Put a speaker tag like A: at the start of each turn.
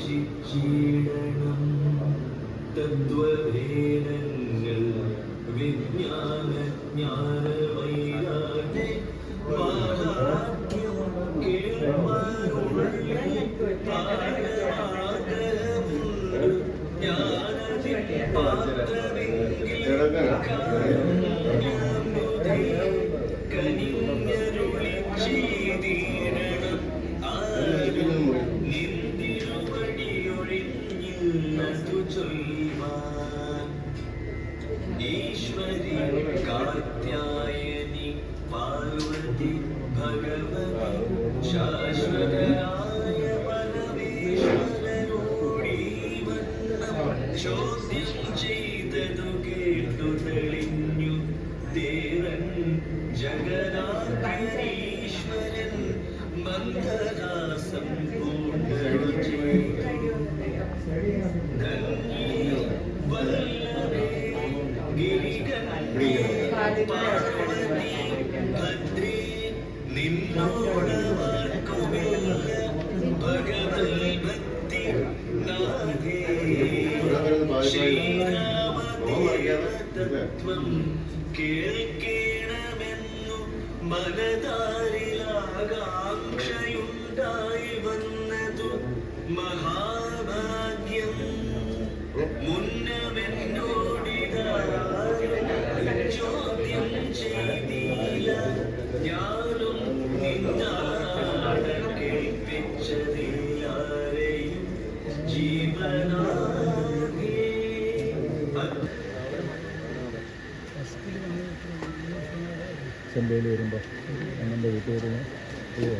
A: ശിക്ഷീടണം തദ്വഭേദങ്ങൾ വിജ്ഞാന ജ്ഞാന വൈരാഗ്യ പാത്രമെങ്കിൽ ഈശ്വരി കാർത്യായനി പാർവതി ഭഗവതി ശാശ്വതരായ പരമേശ്വരനോടീ വന്നം ചോദ്യം ചെയ്തതു കേട്ടു തെളിഞ്ഞു ദേവൻ ജഗനാഥീശ്വരൻ മന്ദരാസം ഗിരികന്യേ പാർവതി ഭദ്രേ നിന്നോട് ശ്രീരാമതത്വം കേൾക്കണമെന്നു മനതാരിലാകാംക്ഷയുണ്ടായി വന്നതു മഹാഭാഗ്യം മുന്നമെന്നോടിതാരും
B: ചെമ്പയിൽ വരുമ്പോൾ അങ്ങനെ വരുമ്പോൾ ഇത്